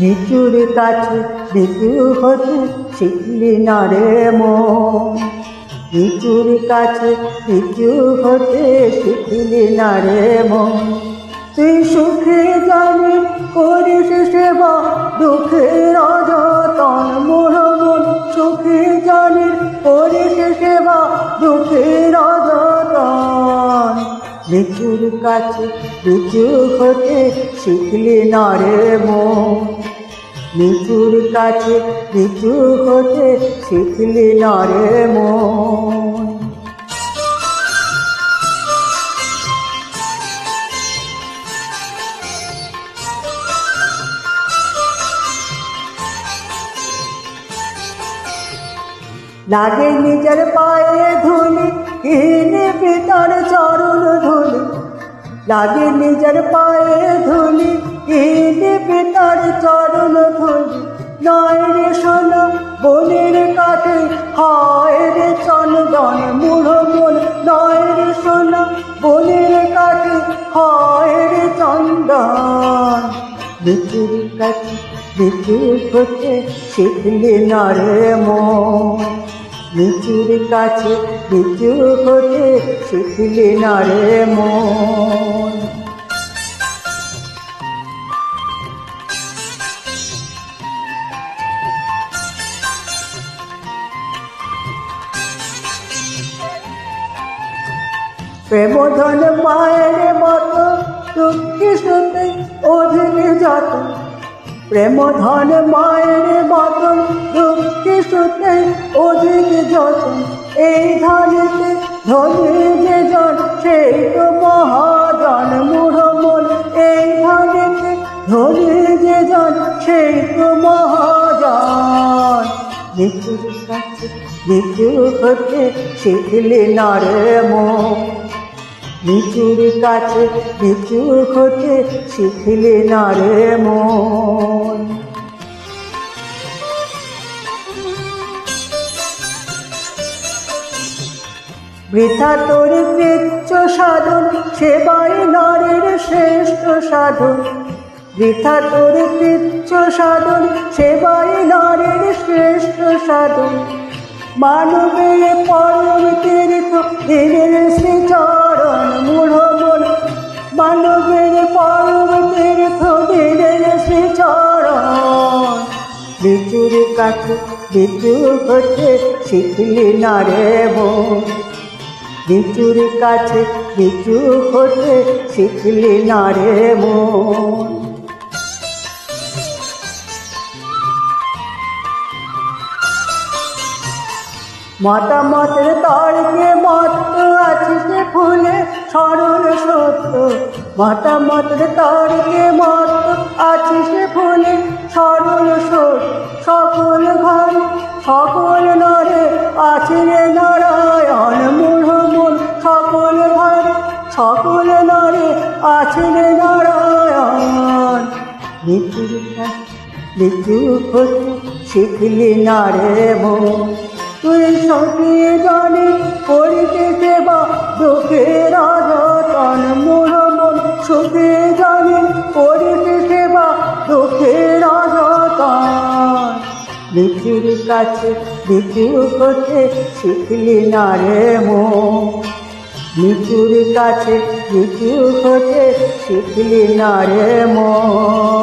নিচুর কাছে নিচু হতে শিখলি না রে মন। নিচুর কাছে নিচু হতে শিখলি না রে মন। তুই সুখে জানি করিস সেবা, দুঃখের অযতন মোর মন। সুখে জানি করিস সেবা, দুঃখের অযতন নিচুর কাছে নিচু হতে শিখলি না রে মন। নিচুর কাছে নিচু হতে শিখলি না রে মন। লাগে নিজের পায়ে ধুলি, কিনে ধুলি লাগে নিজের পায়ে ধুলি কিনে পিতার চরণ ধুলি। নয় রে শোনো বনের কাঠে হায় রে চন্দন মুড় মন নয় রে শোনো বনের কাঠে হায় রে চন্দন। নিচুর কাছে নিচু হতে শিখলি না রে মন। নিচুর কাছে নিচু হতে শিখলি না রে মন। প্রেমধন মায়ের মতো দুঃখী সুতে অধীনে যত। প্রেমধন মায়ের মতো দুঃখী যত এই ধনেতে ধনে যে জন সেই তো মহাজন মুড়মন এই ধনেতে ধনে যে জন সেই তো মহাজন। নিচুর কাছে নিচু হতে শিখলে না রে মন নিচুর কাছে নিচু হতে শিখলে না রে মন বৃথা তোর কৃচ্ছ সাধন, সেবাই নারীর শ্রেষ্ঠ সাধন। বৃথা তোর কৃচ্ছ সাধন, সেবাই নারীর শ্রেষ্ঠ সাধন। মানবের পরম তীর্থ দিনের শ্রীচরণ মূঢ় মন। মানবের পরম তীর্থ দিনের শ্রীচরণ। বিচুর কাছে বিচু হতে শিখলি না রে বিচুর কাছে বিচু হতে শিখলি না রে মন। মতামতের তর্কে মত আছে সে ফুলে সরল সত্য। মতামতের তর্কে মত আছে সে ফুলে সরল সত্য। সকল ঘর সকল নরে আছে রে সকল নরে আছে রে নারায়ণ। নিচু হতে শিখলি না রে মন। তুই সখী জানি করিতে সেবা দুঃখের যতন মোর মন সুখে জানি করিতে সেবা দুঃখের যতন নিচুর কাছে নিচু হতে শিখলি না রে মন। নিচুর কাছে নিচু হতে শিখলি না রে মন।